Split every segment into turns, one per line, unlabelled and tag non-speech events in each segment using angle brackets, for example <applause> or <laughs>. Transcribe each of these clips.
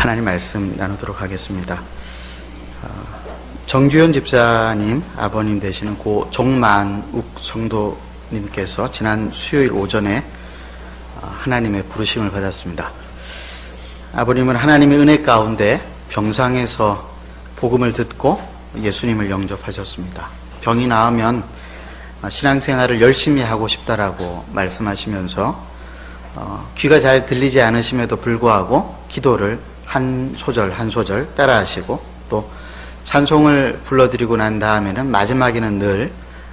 하나님 말씀 나누도록 하겠습니다. 어, 정주현 집사님 아버님 되시는 고 종만욱 성도님께서 지난 수요일 오전에 어, 하나님의 부르심을 받았습니다. 아버님은 하나님의 은혜 가운데 병상에서 복음을 듣고 예수님을 영접하셨습니다. 병이 나으면 신앙생활을 열심히 하고 싶다라고 말씀하시면서 어, 귀가 잘 들리지 않으심에도 불구하고 기도를 한 소절 한 소절 따라 하시고 또 찬송을 불러드리고 난 다음에는 마지막에는 늘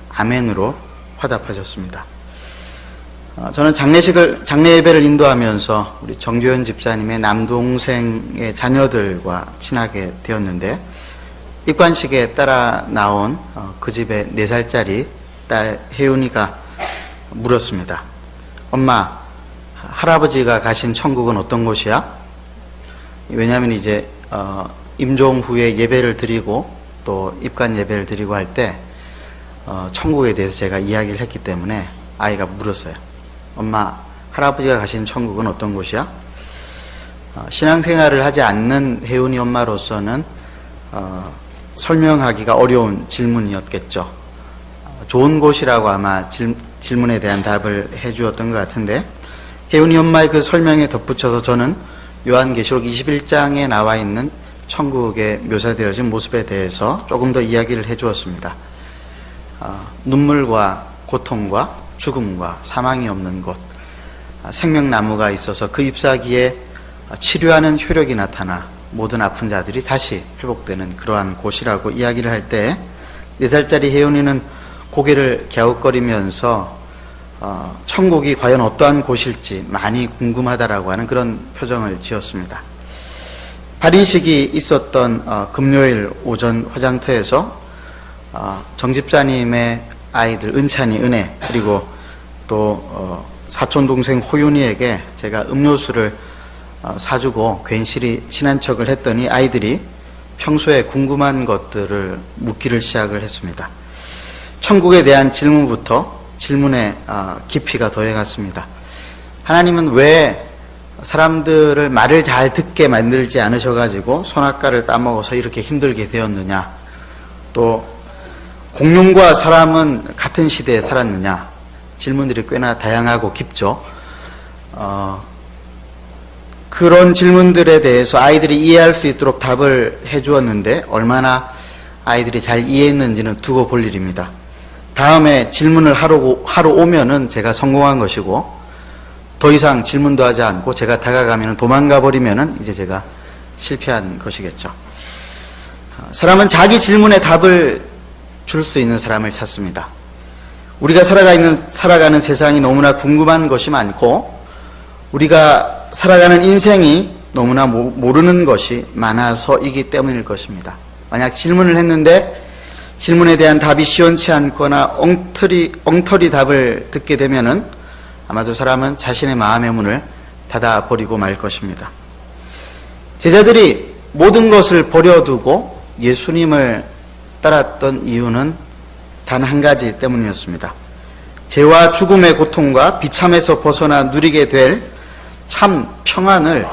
아멘으로 화답하셨습니다. 어, 저는 장례식을 장례 예배를 인도하면서 우리 정주현 집사님의 남동생의 자녀들과 친하게 되었는데 입관식에 따라 나온 어, 그 집의 네 살짜리 딸 혜윤이가 물었습니다. 엄마, 할아버지가 가신 천국은 어떤 곳이야? 왜냐하면 이제 어, 임종 후에 예배를 드리고 또 입관 예배를 드리고 할때 어, 천국에 대해서 제가 이야기를 했기 때문에 아이가 물었어요. 엄마, 할아버지가 가신 천국은 어떤 곳이야? 어, 신앙생활을 하지 않는 혜은이 엄마로서는 어, 설명하기가 어려운 질문이었겠죠. 어, 좋은 곳이라고 아마 질, 질문에 대한 답을 해주었던 것 같은데 혜은이 엄마의 그 설명에 덧붙여서 저는 요한계시록 21장에 나와 있는 천국에 묘사되어진 모습에 대해서 조금 더 이야기를 해 주었습니다. 어, 눈물과 고통과 죽음과 사망이 없는 곳, 아, 생명나무가 있어서 그 잎사귀에 치료하는 효력이 나타나 모든 아픈 자들이 다시 회복되는 그러한 곳이라고 이야기를 할 때, 네 살짜리 혜윤이는 고개를 갸웃거리면서 어, 천국이 과연 어떠한 곳일지 많이 궁금하다라고 하는 그런 표정을 지었습니다. 발인식이 있었던 어, 금요일 오전 화장터에서 어, 정집사님의 아이들 은찬이, 은혜 그리고 또 어, 사촌 동생 호윤이에게 제가 음료수를 어, 사주고 괜시리 친한 척을 했더니 아이들이 평소에 궁금한 것들을 묻기를 시작을 했습니다. 천국에 대한 질문부터 질문의 어, 깊이가 더해갔습니다. 하나님은 왜 사람들을 말을 잘 듣게 만들지 않으셔가지고 손아까를 따먹어서 이렇게 힘들게 되었느냐? 또 공룡과 사람은 같은 시대에 살았느냐? 질문들이 꽤나 다양하고 깊죠. 어, 그런 질문들에 대해서 아이들이 이해할 수 있도록 답을 해주었는데 얼마나 아이들이 잘 이해했는지는 두고 볼 일입니다. 다음에 질문을 하러, 하러 오면은 제가 성공한 것이고 더 이상 질문도 하지 않고 제가 다가가면 도망가 버리면은 이제 제가 실패한 것이겠죠. 사람은 자기 질문에 답을 줄 수 있는 사람을 찾습니다. 우리가 살아가는, 살아가는 세상이 너무나 궁금한 것이 많고, 우리가 살아가는 인생이 너무나 모르는 것이 많아서이기 때문일 것입니다. 만약 질문을 했는데 질문에 대한 답이 시원치 않거나 엉터리, 엉터리 답을 듣게 되면은 아마도 사람은 자신의 마음의 문을 닫아버리고 말 것입니다. 제자들이 모든 것을 버려두고 예수님을 따랐던 이유는 단 한 가지 때문이었습니다. 죄와 죽음의 고통과 비참에서 벗어나 누리게 될 참 평안을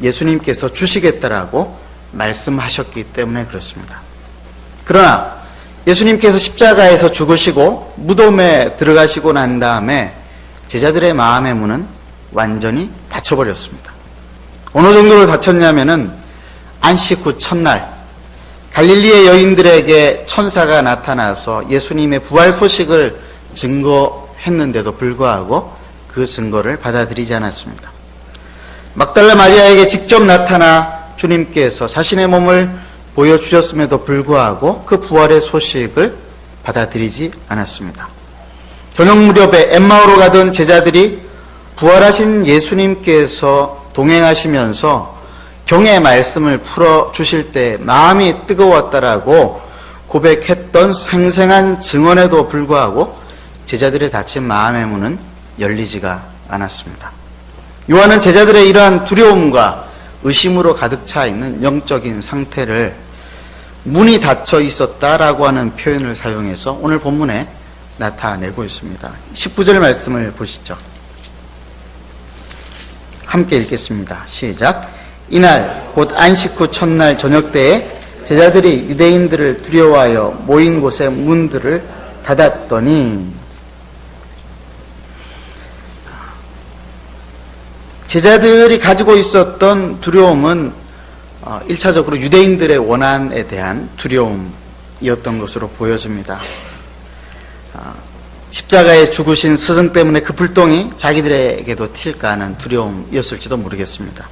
예수님께서 주시겠다라고 말씀하셨기 때문에 그렇습니다. 그러나 예수님께서 십자가에서 죽으시고 무덤에 들어가시고 난 다음에 제자들의 마음의 문은 완전히 닫혀버렸습니다. 어느 정도로 닫혔냐면은 안식 후 첫날 갈릴리의 여인들에게 천사가 나타나서 예수님의 부활 소식을 증거했는데도 불구하고 그 증거를 받아들이지 않았습니다. 막달라 마리아에게 직접 나타나 주님께서 자신의 몸을 보여주셨음에도 불구하고 그 부활의 소식을 받아들이지 않았습니다. 저녁 무렵에 엠마오로 가던 제자들이 부활하신 예수님께서 동행하시면서 경의 말씀을 풀어 주실 때 마음이 뜨거웠다라고 고백했던 생생한 증언에도 불구하고 제자들의 닫힌 마음의 문은 열리지가 않았습니다. 요한은 제자들의 이러한 두려움과 의심으로 가득 차 있는 영적인 상태를 문이 닫혀 있었다라고 하는 표현을 사용해서 오늘 본문에 나타내고 있습니다. 19절 말씀을 보시죠. 함께 읽겠습니다. 시작. 이날 곧 안식 후 첫날 저녁 때에 제자들이 유대인들을 두려워하여 모인 곳의 문들을 닫았더니 제자들이 가지고 있었던 두려움은 어, 1차적으로 유대인들의 원한에 대한 두려움이었던 것으로 보여집니다. 어, 십자가에 죽으신 스승 때문에 그 불똥이 자기들에게도 튈까 하는 두려움이었을지도 모르겠습니다.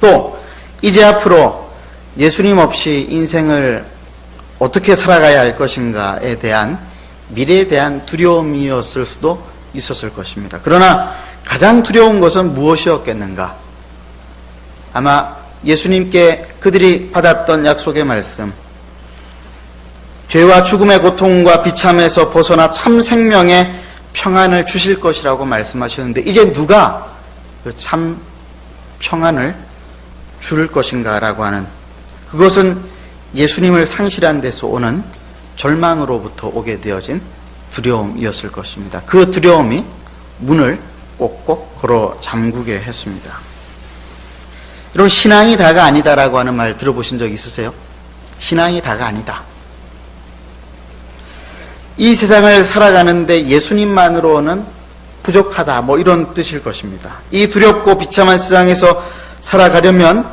또 이제 앞으로 예수님 없이 인생을 어떻게 살아가야 할 것인가에 대한 미래에 대한 두려움이었을 수도 있었을 것입니다. 그러나 가장 두려운 것은 무엇이었겠는가? 아마 예수님께 그들이 받았던 약속의 말씀, 죄와 죽음의 고통과 비참에서 벗어나 참 생명의 평안을 주실 것이라고 말씀하셨는데, 이제 누가 그 참 평안을 줄 것인가라고 하는 그것은 예수님을 상실한 데서 오는 절망으로부터 오게 되어진 두려움이었을 것입니다. 그 두려움이 문을 꼭꼭 걸어 잠그게 했습니다. 여러분, 신앙이 다가 아니다라고 하는 말 들어보신 적 있으세요? 신앙이 다가 아니다. 이 세상을 살아가는데 예수님만으로는 부족하다, 뭐 이런 뜻일 것입니다. 이 두렵고 비참한 세상에서 살아가려면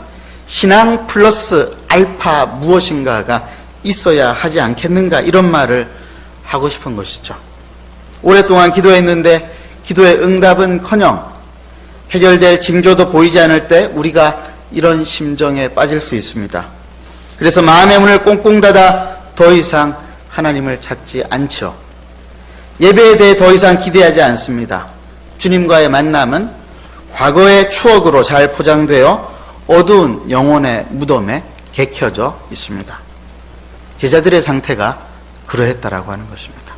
신앙 플러스 알파 무엇인가가 있어야 하지 않겠는가, 이런 말을 하고 싶은 것이죠. 오랫동안 기도했는데 기도의 응답은 커녕 해결될 징조도 보이지 않을 때 우리가 이런 심정에 빠질 수 있습니다. 그래서 마음의 문을 꽁꽁 닫아 더 이상 하나님을 찾지 않죠. 예배에 대해 더 이상 기대하지 않습니다. 주님과의 만남은 과거의 추억으로 잘 포장되어 어두운 영혼의 무덤에 개켜져 있습니다. 제자들의 상태가 그러했다라고 하는 것입니다.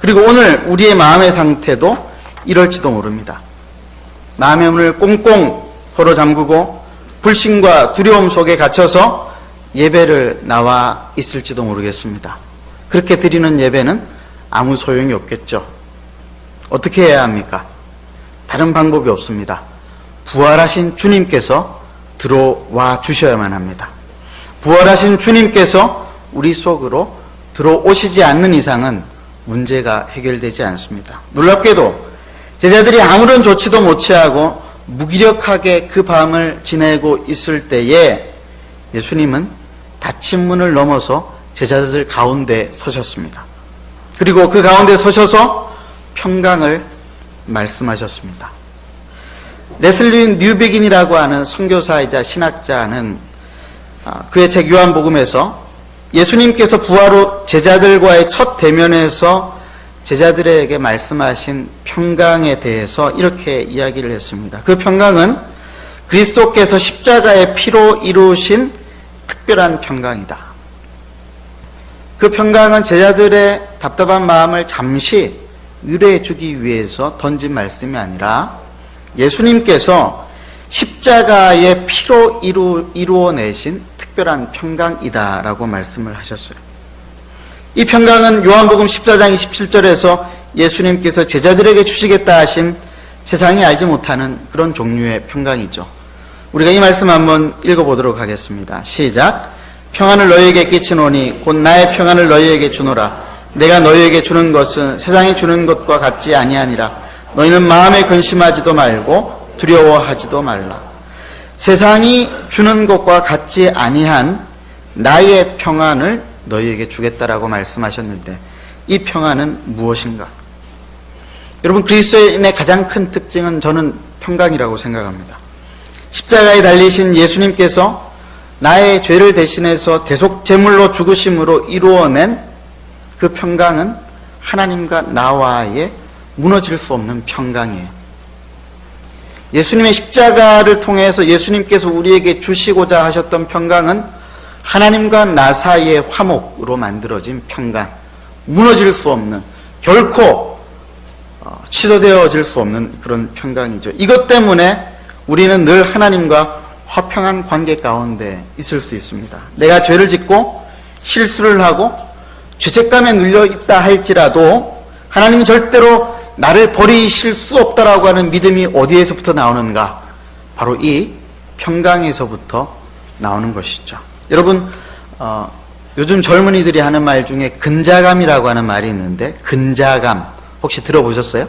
그리고 오늘 우리의 마음의 상태도 이럴지도 모릅니다. 마음의 문을 꽁꽁 걸어 잠그고 불신과 두려움 속에 갇혀서 예배를 나와 있을지도 모르겠습니다. 그렇게 드리는 예배는 아무 소용이 없겠죠. 어떻게 해야 합니까? 다른 방법이 없습니다. 부활하신 주님께서 들어와 주셔야만 합니다. 부활하신 주님께서 우리 속으로 들어오시지 않는 이상은 문제가 해결되지 않습니다. 놀랍게도 제자들이 아무런 조치도 못 취하고 무기력하게 그 밤을 지내고 있을 때에 예수님은 닫힌 문을 넘어서 제자들 가운데 서셨습니다. 그리고 그 가운데 서셔서 평강을 말씀하셨습니다. 레슬리 뉴백인이라고 하는 선교사이자 신학자는 아, 그의 책 요한복음에서 예수님께서 후 제자들과의 첫 대면에서 제자들에게 말씀하신 평강에 대해서 이렇게 이야기를 했습니다. 그 평강은 그리스도께서 십자가의 피로 이루신 특별한 평강이다. 그 평강은 제자들의 답답한 마음을 잠시 의뢰해 주기 위해서 던진 말씀이 아니라 예수님께서 십자가의 피로 이루, 이루어내신 특별한 평강이다라고 말씀을 하셨어요. 이 평강은 요한복음 14장 27절에서 예수님께서 제자들에게 주시겠다 하신 세상이 알지 못하는 그런 종류의 평강이죠. 우리가 이 말씀 한번 읽어보도록 하겠습니다. 시작. 평안을 너희에게 끼치노니 곧 나의 평안을 너희에게 주노라. 내가 너희에게 주는 것은 세상이 주는 것과 같지 아니하니라. 너희는 마음에 근심하지도 말고 두려워하지도 말라. 세상이 주는 것과 같지 아니한 나의 평안을 너희에게 주겠다라고 말씀하셨는데 이 평안은 무엇인가? 여러분 그리스도인의 가장 큰 특징은 저는 평강이라고 생각합니다. 십자가에 달리신 예수님께서 나의 죄를 대신해서 대속 제물로 죽으심으로 이루어낸 그 평강은 하나님과 나와의 무너질 수 없는 평강이에요. 예수님의 십자가를 통해서 예수님께서 우리에게 주시고자 하셨던 평강은 하나님과 나 사이의 화목으로 만들어진 평강, 무너질 수 없는, 결코 어, 취소되어질 수 없는 그런 평강이죠. 이것 때문에 우리는 늘 하나님과 화평한 관계 가운데 있을 수 있습니다. 내가 죄를 짓고 실수를 하고 죄책감에 눌려 있다 할지라도 하나님은 절대로 나를 버리실 수 없다라고 하는 믿음이 어디에서부터 나오는가? 바로 이 평강에서부터 나오는 것이죠. 여러분, 어, 요즘 젊은이들이 하는 말 중에 근자감이라고 하는 말이 있는데, 근자감. 혹시 들어보셨어요?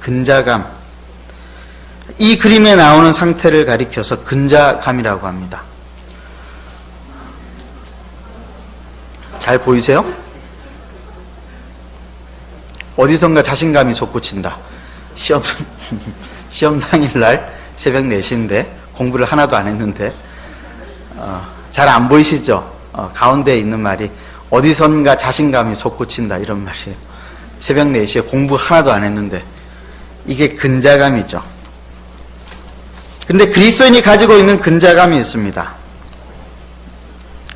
근자감. 이 그림에 나오는 상태를 가리켜서 근자감이라고 합니다. 잘 보이세요? 어디선가 자신감이 솟구친다. 시험, <laughs> 시험 당일 날 새벽 4시인데 공부를 하나도 안 했는데 어, 잘 안 보이시죠? 어, 가운데 있는 말이 어디선가 자신감이 솟구친다 이런 말이에요. 새벽 4시에 공부 하나도 안 했는데 이게 근자감이죠. 근데 그리스도인이 가지고 있는 근자감이 있습니다.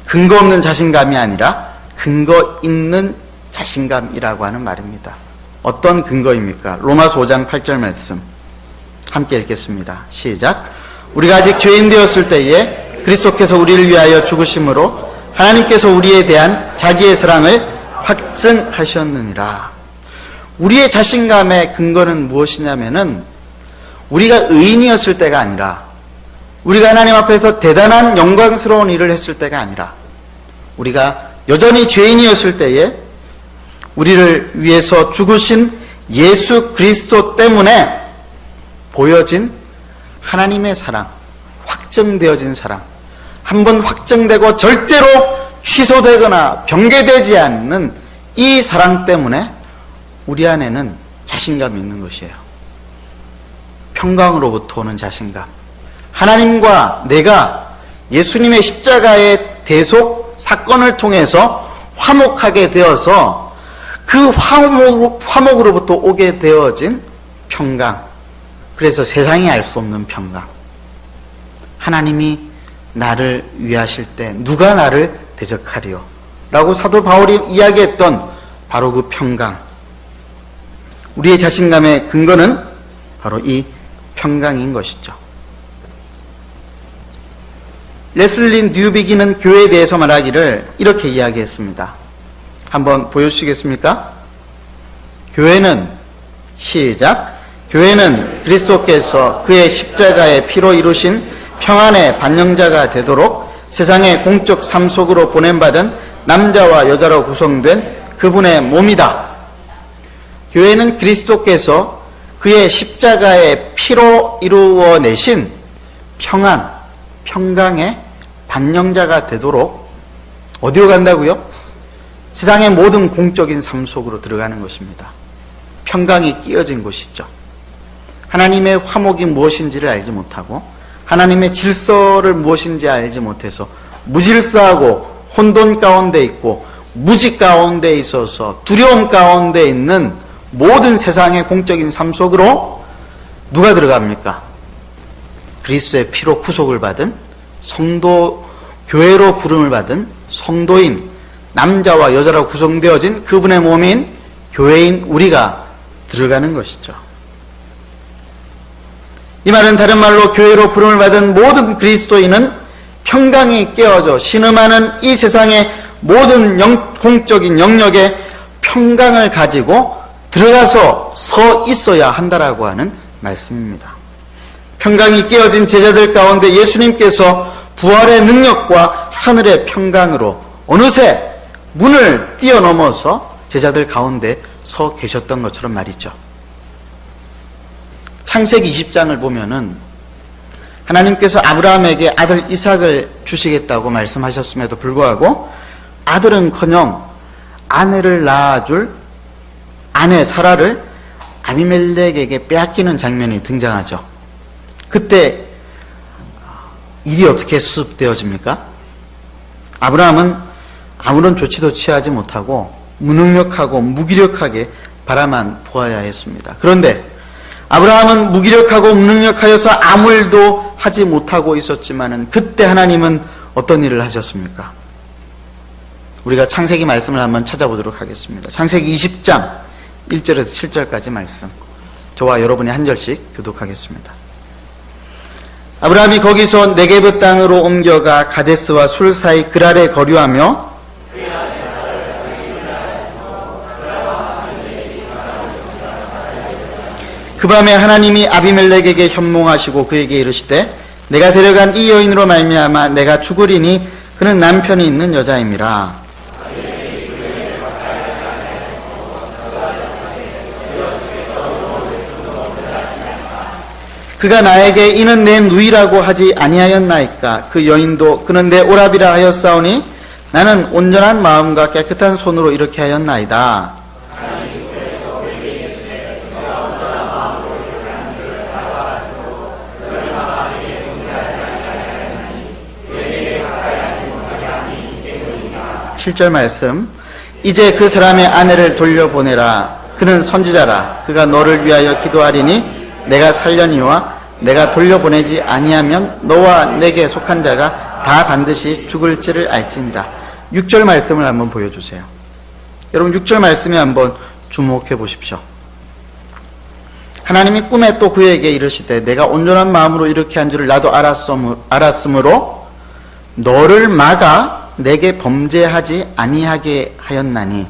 근거 없는 자신감이 아니라 근거 있는 자신감이라고 하는 말입니다. 어떤 근거입니까? 로마서 5장 8절 말씀 함께 읽겠습니다. 시작. 우리가 아직 죄인 되었을 때에 그리스도께서 우리를 위하여 죽으심으로 하나님께서 우리에 대한 자기의 사랑을 확증하셨느니라. 우리의 자신감의 근거는 무엇이냐면은 우리가 의인이었을 때가 아니라 우리가 하나님 앞에서 대단한 영광스러운 일을 했을 때가 아니라 우리가 여전히 죄인이었을 때에 우리를 위해서 죽으신 예수 그리스도 때문에 보여진 하나님의 사랑, 확정되어진 사랑, 한번 확정되고 절대로 취소되거나 변개되지 않는 이 사랑 때문에 우리 안에는 자신감이 있는 것이에요. 평강으로부터 오는 자신감. 하나님과 내가 예수님의 십자가의 대속 사건을 통해서 화목하게 되어서 그 화목, 화목으로부터 오게 되어진 평강. 그래서 세상이 알 수 없는 평강. 하나님이 나를 위하실 때 누가 나를 대적하리요? 라고 사도 바울이 이야기했던 바로 그 평강. 우리의 자신감의 근거는 바로 이 평강인 것이죠. 레슬린 뉴비기는 교회에 대해서 말하기를 이렇게 이야기했습니다. 한번 보여주시겠습니까? 교회는 시작. 교회는 그리스도께서 그의 십자가의 피로 이루신 평안의 반영자가 되도록 세상의 공적 삶 속으로 보냄받은 남자와 여자로 구성된 그분의 몸이다. 교회는 그리스도께서 그의 십자가의 피로 이루어내신 평안, 평강의 반영자가 되도록 어디로 간다고요? 세상의 모든 공적인 삶 속으로 들어가는 것입니다. 평강이 끼어진 곳이죠. 하나님의 화목이 무엇인지를 알지 못하고 하나님의 질서를 무엇인지 알지 못해서 무질서하고 혼돈 가운데 있고 무지 가운데 있어서 두려움 가운데 있는 모든 세상의 공적인 삶 속으로 누가 들어갑니까? 그리스도의 피로 구속을 받은 성도 교회로 부름을 받은 성도인 남자와 여자로 구성되어진 그분의 몸인 교회인 우리가 들어가는 것이죠. 이 말은 다른 말로 교회로 부름을 받은 모든 그리스도인은 평강이 깨어져 신음하는 이 세상의 모든 영, 공적인 영역에 평강을 가지고 들어가서 서 있어야 한다라고 하는 말씀입니다. 평강이 깨어진 제자들 가운데 예수님께서 부활의 능력과 하늘의 평강으로 어느새 문을 뛰어넘어서 제자들 가운데 서 계셨던 것처럼 말이죠. 창세기 20장을 보면은 하나님께서 아브라함에게 아들 이삭을 주시겠다고 말씀하셨음에도 불구하고 아들은커녕 아내를 낳아줄 아내 사라를 아비멜렉에게 빼앗기는 장면이 등장하죠. 그때 일이 어떻게 수습되어집니까? 아브라함은 아무런 조치도 취하지 못하고 무능력하고 무기력하게 바라만 보아야 했습니다. 그런데 아브라함은 무기력하고 무능력하여서 아무 일도 하지 못하고 있었지만은 그때 하나님은 어떤 일을 하셨습니까? 우리가 창세기 말씀을 한번 찾아보도록 하겠습니다. 창세기 20장 1절에서 7절까지 말씀. 저와 여러분이 한 절씩 교독하겠습니다. 아브라함이 거기서 네게브 땅으로 옮겨가 가데스와 술 사이 그랄에 거류하며 그 밤에 하나님이 아비멜렉에게 현몽하시고 그에게 이르시되 내가 데려간 이 여인으로 말미암아 내가 죽으리니 그는 남편이 있는 여자임이라. 그가 나에게 이는 내 누이라고 하지 아니하였나이까 그 여인도 그는 내 오랍이라 하였사오니 나는 온전한 마음과 깨끗한 손으로 이렇게 하였나이다. 칠절 말씀. 이제 그 사람의 아내를 돌려보내라. 그는 선지자라. 그가 너를 위하여 기도하리니 내가 살려니와 내가 돌려보내지 아니하면 너와 내게 속한 자가 다 반드시 죽을지를 알지니라. 6절 말씀을 한번 보여주세요. 여러분 6절 말씀에 한번 주목해 보십시오. 하나님이 꿈에 또 그에게 이르시되 내가 온전한 마음으로 이렇게 한 줄을 나도 알았으므로 너를 막아 내게 범죄하지 아니하게 하였나니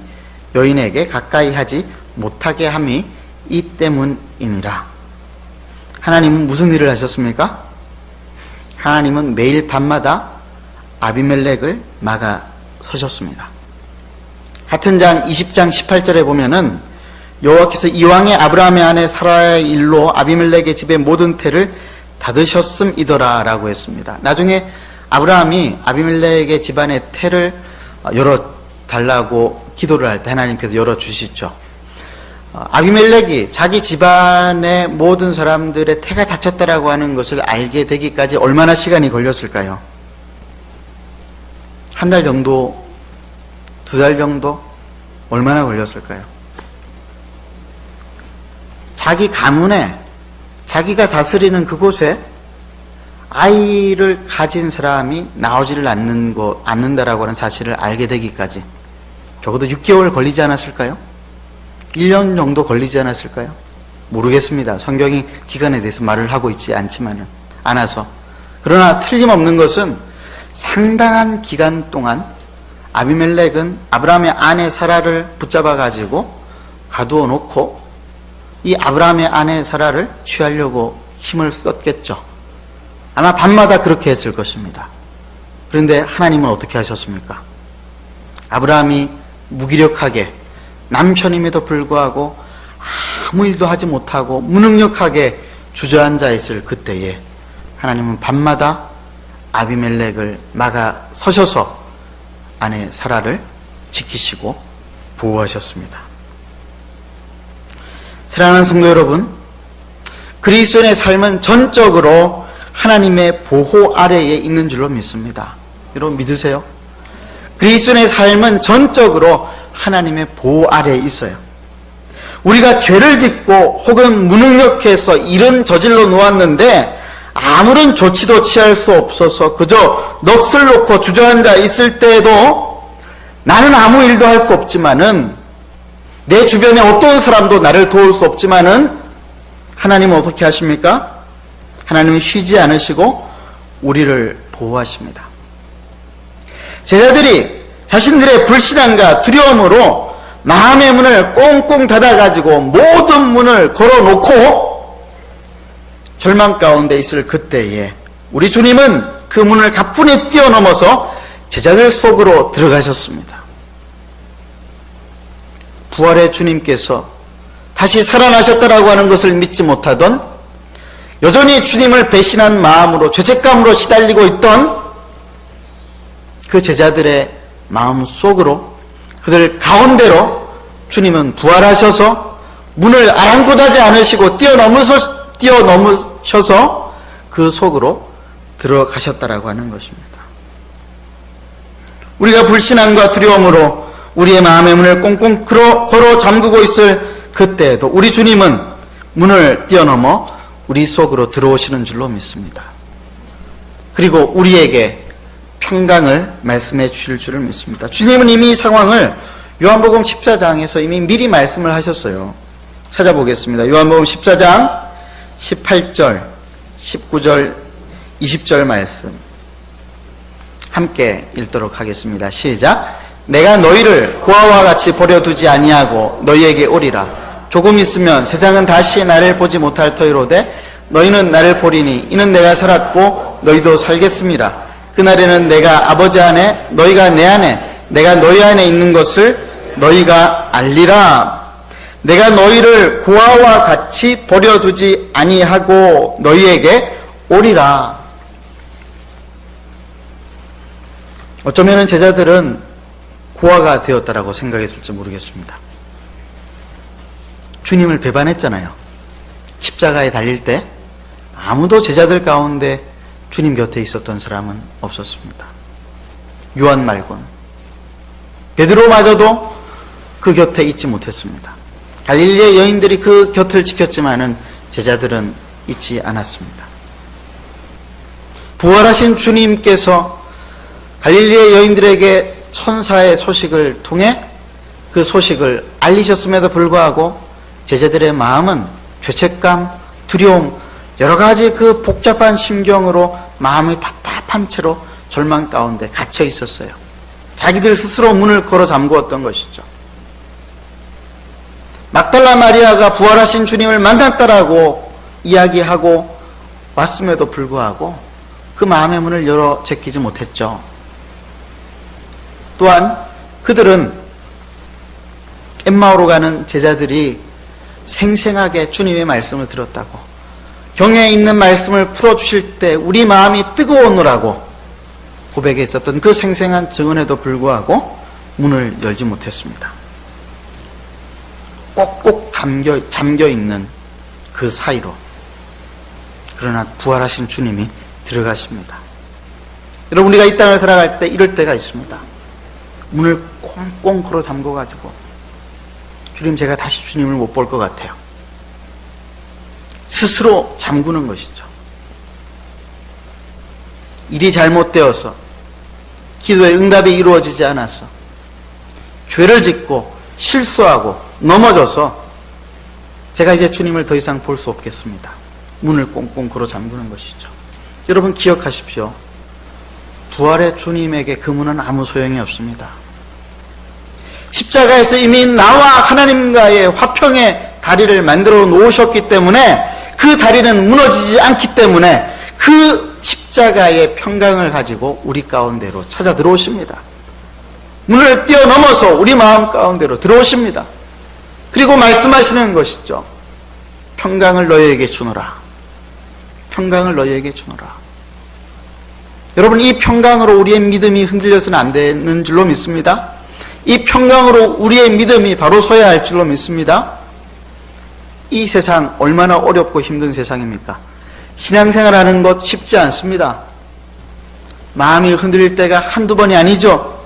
여인에게 가까이 하지 못하게 함이 이 때문이니라. 하나님은 무슨 일을 하셨습니까? 하나님은 매일 밤마다 아비멜렉을 막아 서셨습니다. 같은 장 20장 18절에 보면은 여호와께서 이왕의 아브라함의 아내 사라의 일로 아비멜렉의 집의 모든 태를 닫으셨음이더라라고 했습니다. 나중에 아브라함이 아비멜렉의 집안의 태를 열어 달라고 기도를 할 때 하나님께서 열어 주시죠. 아비멜렉이 자기 집안의 모든 사람들의 태가 닫혔다라고 하는 것을 알게 되기까지 얼마나 시간이 걸렸을까요? 한 달 정도, 두 달 정도? 얼마나 걸렸을까요? 자기 가문에, 자기가 다스리는 그곳에 아이를 가진 사람이 나오지를 않는 거, 않는다라고 하는 사실을 알게 되기까지 적어도 6개월 걸리지 않았을까요? 1년 정도 걸리지 않았을까요? 모르겠습니다. 성경이 기간에 대해서 말을 하고 있지 않지만은, 않아서. 그러나 틀림없는 것은 상당한 기간 동안 아비멜렉은 아브라함의 아내 사라를 붙잡아 가지고 가두어 놓고 이 아브라함의 아내 사라를 취하려고 힘을 썼겠죠. 아마 밤마다 그렇게 했을 것입니다. 그런데 하나님은 어떻게 하셨습니까? 아브라함이 무기력하게 남편임에도 불구하고 아무 일도 하지 못하고 무능력하게 주저앉아 있을 그때에 하나님은 밤마다 아비멜렉을 막아 서셔서 아내 사라를 지키시고 보호하셨습니다. 사랑하는 성도 여러분, 그리스도인의 삶은 전적으로 하나님의 보호 아래에 있는 줄로 믿습니다. 여러분 믿으세요? 그리스도인의 삶은 전적으로 하나님의 보호 아래에 있어요. 우리가 죄를 짓고 혹은 무능력해서 일은 저질러 놓았는데 아무런 조치도 취할 수 없어서 그저 넋을 놓고 주저앉아 있을 때에도 나는 아무 일도 할 수 없지만은 내 주변에 어떤 사람도 나를 도울 수 없지만은 하나님은 어떻게 하십니까? 하나님은 쉬지 않으시고 우리를 보호하십니다. 제자들이 자신들의 불신앙과 두려움으로 마음의 문을 꽁꽁 닫아가지고 모든 문을 걸어놓고 절망 가운데 있을 그때에 우리 주님은 그 문을 가뿐히 뛰어넘어서 제자들 속으로 들어가셨습니다. 부활의 주님께서 다시 살아나셨다라고 하는 것을 믿지 못하던 여전히 주님을 배신한 마음으로 죄책감으로 시달리고 있던 그 제자들의 마음 속으로 그들 가운데로 주님은 부활하셔서 문을 아랑곳하지 않으시고 뛰어넘으셔, 뛰어넘으셔서 그 속으로 들어가셨다라고 하는 것입니다. 우리가 불신앙과 두려움으로 우리의 마음의 문을 꽁꽁 걸어 잠그고 있을 그때에도 우리 주님은 문을 뛰어넘어 우리 속으로 들어오시는 줄로 믿습니다. 그리고 우리에게 평강을 말씀해 주실 줄을 믿습니다. 주님은 이미 이 상황을 요한복음 14장에서 이미 미리 말씀을 하셨어요. 찾아보겠습니다. 요한복음 14장 18절, 19절, 20절 말씀 함께 읽도록 하겠습니다. 시작. 내가 너희를 고아와 같이 버려두지 아니하고 너희에게 오리라. 조금 있으면 세상은 다시 나를 보지 못할 터이로되 너희는 나를 보리니 이는 내가 살았고 너희도 살겠습니다. 그날에는 내가 아버지 안에 너희가 내 안에 내가 너희 안에 있는 것을 너희가 알리라. 내가 너희를 고아와 같이 버려두지 아니하고 너희에게 오리라. 어쩌면 제자들은 고아가 되었다라고 생각했을지 모르겠습니다. 주님을 배반했잖아요. 십자가에 달릴 때 아무도 제자들 가운데 주님 곁에 있었던 사람은 없었습니다. 요한 말고는. 베드로마저도 그 곁에 있지 못했습니다. 갈릴리의 여인들이 그 곁을 지켰지만은 제자들은 있지 않았습니다. 부활하신 주님께서 갈릴리의 여인들에게 천사의 소식을 통해 그 소식을 알리셨음에도 불구하고 제자들의 마음은 죄책감, 두려움, 여러 가지 그 복잡한 심경으로 마음이 답답한 채로 절망 가운데 갇혀 있었어요. 자기들 스스로 문을 걸어 잠그었던 것이죠. 막달라 마리아가 부활하신 주님을 만났다라고 이야기하고 왔음에도 불구하고 그 마음의 문을 열어 제끼지 못했죠. 또한 그들은 엠마오로 가는 제자들이 생생하게 주님의 말씀을 들었다고 경에 있는 말씀을 풀어주실 때 우리 마음이 뜨거워오느라고 고백했었던 그 생생한 증언에도 불구하고 문을 열지 못했습니다. 꼭꼭 담겨, 잠겨 있는 그 사이로 그러나 부활하신 주님이 들어가십니다. 여러분 우리가 이 땅을 살아갈 때 이럴 때가 있습니다. 문을 꽁꽁 걸어 잠궈 가지고 주님 제가 다시 주님을 못 볼 것 같아요. 스스로 잠그는 것이죠. 일이 잘못되어서 기도의 응답이 이루어지지 않아서 죄를 짓고 실수하고 넘어져서 제가 이제 주님을 더 이상 볼 수 없겠습니다. 문을 꽁꽁 걸어 잠그는 것이죠. 여러분 기억하십시오. 부활의 주님에게 그 문은 아무 소용이 없습니다. 십자가에서 이미 나와 하나님과의 화평의 다리를 만들어 놓으셨기 때문에 그 다리는 무너지지 않기 때문에 그 십자가의 평강을 가지고 우리 가운데로 찾아 들어오십니다. 문을 뛰어넘어서 우리 마음 가운데로 들어오십니다. 그리고 말씀하시는 것이죠. 평강을 너희에게 주노라. 평강을 너희에게 주노라. 여러분 이 평강으로 우리의 믿음이 흔들려서는 안 되는 줄로 믿습니다. 이 평강으로 우리의 믿음이 바로 서야 할 줄로 믿습니다. 이 세상 얼마나 어렵고 힘든 세상입니까? 신앙생활 하는 것 쉽지 않습니다. 마음이 흔들릴 때가 한두 번이 아니죠.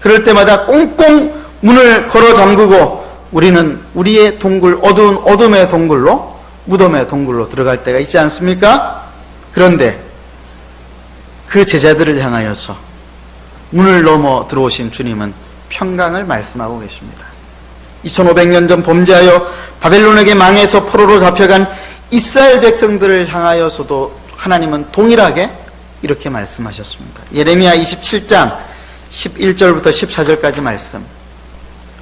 그럴 때마다 꽁꽁 문을 걸어 잠그고 우리는 우리의 동굴, 어두운 어둠의 동굴로, 무덤의 동굴로 들어갈 때가 있지 않습니까? 그런데 그 제자들을 향하여서 문을 넘어 들어오신 주님은 평강을 말씀하고 계십니다. 2500년 전 범죄하여 바벨론에게 망해서 포로로 잡혀간 이스라엘 백성들을 향하여서도 하나님은 동일하게 이렇게 말씀하셨습니다. 예레미야 27장 11절부터 14절까지 말씀.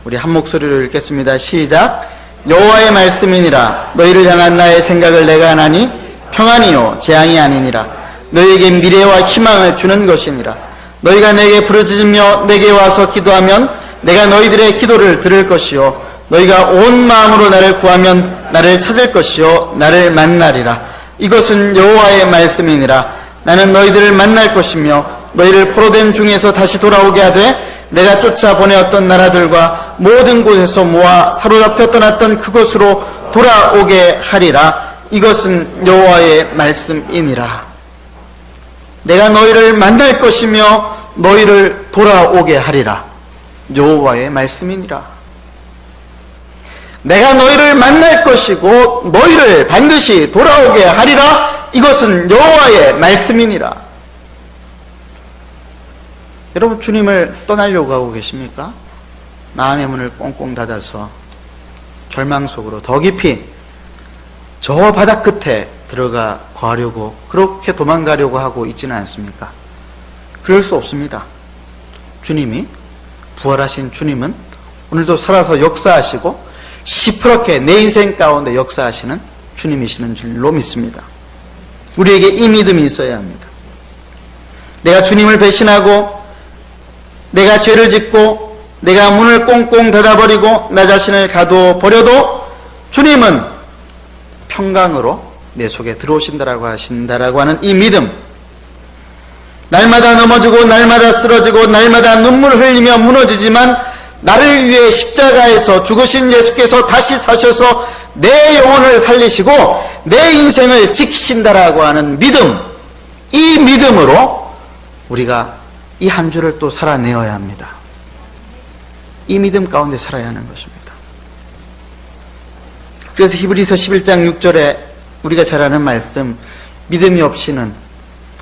우리 한 목소리로 읽겠습니다. 시작. 여호와의 말씀이니라 너희를 향한 나의 생각을 내가 하나니 평안이요 재앙이 아니니라 너희에게 미래와 희망을 주는 것이니라 너희가 내게 부르짖으며 내게 와서 기도하면 내가 너희들의 기도를 들을 것이요. 너희가 온 마음으로 나를 구하면 나를 찾을 것이요. 나를 만나리라. 이것은 여호와의 말씀이니라. 나는 너희들을 만날 것이며 너희를 포로된 중에서 다시 돌아오게 하되 내가 쫓아 보내었던 나라들과 모든 곳에서 모아 사로잡혀 떠났던 그곳으로 돌아오게 하리라. 이것은 여호와의 말씀이니라 내가 너희를 만날 것이며 너희를 돌아오게 하리라. 여호와의 말씀이니라. 내가 너희를 만날 것이고 너희를 반드시 돌아오게 하리라. 이것은 여호와의 말씀이니라. 여러분 주님을 떠나려고 하고 계십니까? 마음의 문을 꽁꽁 닫아서 절망 속으로 더 깊이 저 바닥 끝에 들어가 구하려고 그렇게 도망가려고 하고 있지는 않습니까? 그럴 수 없습니다. 주님이 부활하신 주님은 오늘도 살아서 역사하시고 시퍼렇게 내 인생 가운데 역사하시는 주님이시는 줄로 믿습니다. 우리에게 이 믿음이 있어야 합니다. 내가 주님을 배신하고 내가 죄를 짓고 내가 문을 꽁꽁 닫아버리고 나 자신을 가둬 버려도 주님은 평강으로 내 속에 들어오신다라고 하신다라고 하는 이 믿음 날마다 넘어지고 날마다 쓰러지고 날마다 눈물 흘리며 무너지지만 나를 위해 십자가에서 죽으신 예수께서 다시 사셔서 내 영혼을 살리시고 내 인생을 지키신다라고 하는 믿음 이 믿음으로 우리가 이 한 주를 또 살아내어야 합니다. 이 믿음 가운데 살아야 하는 것입니다. 그래서 히브리서 11장 6절에 우리가 잘 아는 말씀 믿음이 없이는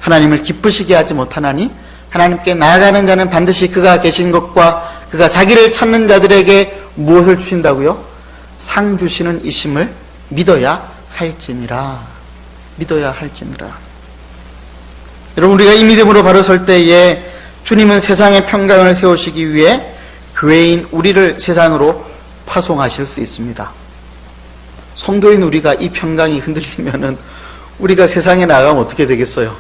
하나님을 기쁘시게 하지 못하나니 하나님께 나아가는 자는 반드시 그가 계신 것과 그가 자기를 찾는 자들에게 무엇을 주신다고요? 상 주시는 이심을 믿어야 할지니라. 믿어야 할지니라. 여러분 우리가 이 믿음으로 바로 설 때에 주님은 세상의 평강을 세우시기 위해 교회인 우리를 세상으로 파송하실 수 있습니다. 성도인 우리가 이 평강이 흔들리면은 우리가 세상에 나가면 어떻게 되겠어요?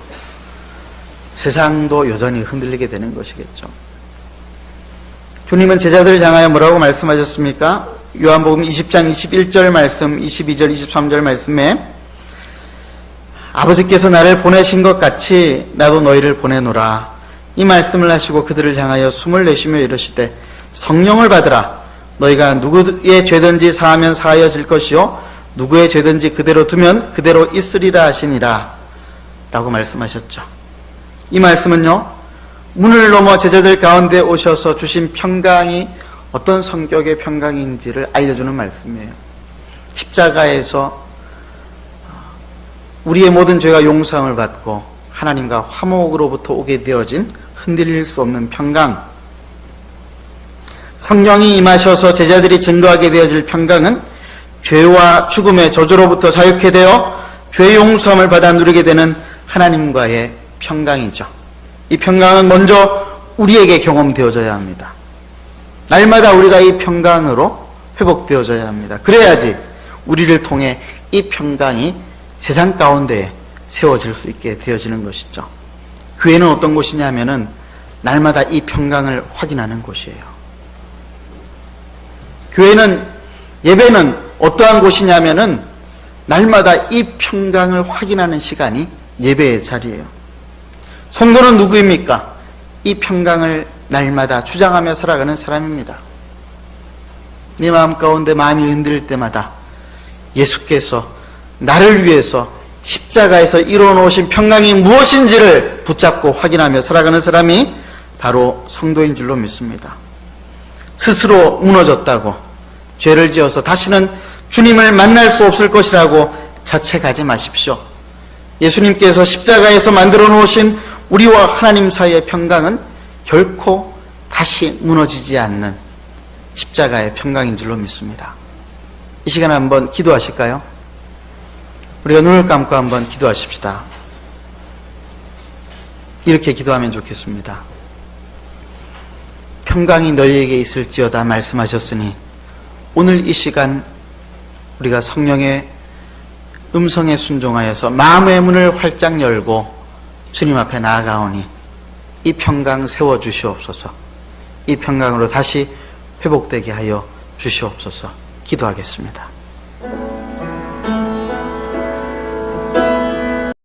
세상도 여전히 흔들리게 되는 것이겠죠. 주님은 제자들을 향하여 뭐라고 말씀하셨습니까? 요한복음 20장 21절 말씀, 22절, 23절 말씀에 아버지께서 나를 보내신 것 같이 나도 너희를 보내노라. 이 말씀을 하시고 그들을 향하여 숨을 내쉬며 이르시되 성령을 받으라. 너희가 누구의 죄든지 사하면 사하여질 것이요 누구의 죄든지 그대로 두면 그대로 있으리라 하시니라. 라고 말씀하셨죠. 이 말씀은요. 문을 넘어 제자들 가운데 오셔서 주신 평강이 어떤 성격의 평강인지를 알려주는 말씀이에요. 십자가에서 우리의 모든 죄가 용서함을 받고 하나님과 화목으로부터 오게 되어진 흔들릴 수 없는 평강. 성령이 임하셔서 제자들이 증거하게 되어질 평강은 죄와 죽음의 저주로부터 자유케 되어 죄 용서함을 받아 누리게 되는 하나님과의 평강이죠. 이 평강은 먼저 우리에게 경험되어져야 합니다. 날마다 우리가 이 평강으로 회복되어져야 합니다. 그래야지 우리를 통해 이 평강이 세상 가운데 세워질 수 있게 되어지는 것이죠. 교회는 어떤 곳이냐면은 날마다 이 평강을 확인하는 곳이에요. 교회는 예배는 어떠한 곳이냐면은 날마다 이 평강을 확인하는 시간이 예배의 자리예요. 성도는 누구입니까? 이 평강을 날마다 주장하며 살아가는 사람입니다. 네 마음 가운데 마음이 흔들릴 때마다 예수께서 나를 위해서 십자가에서 이루어놓으신 평강이 무엇인지를 붙잡고 확인하며 살아가는 사람이 바로 성도인 줄로 믿습니다. 스스로 무너졌다고 죄를 지어서 다시는 주님을 만날 수 없을 것이라고 자책하지 마십시오. 예수님께서 십자가에서 만들어 놓으신 우리와 하나님 사이의 평강은 결코 다시 무너지지 않는 십자가의 평강인 줄로 믿습니다. 이 시간에 한번 기도하실까요? 우리가 눈을 감고 한번 기도하십시다. 이렇게 기도하면 좋겠습니다. 평강이 너희에게 있을지어다 말씀하셨으니 오늘 이 시간 우리가 성령의 음성에 순종하여서 마음의 문을 활짝 열고 주님 앞에 나아가오니 이 평강 세워 주시옵소서. 이 평강으로 다시 회복되게 하여 주시옵소서. 기도하겠습니다.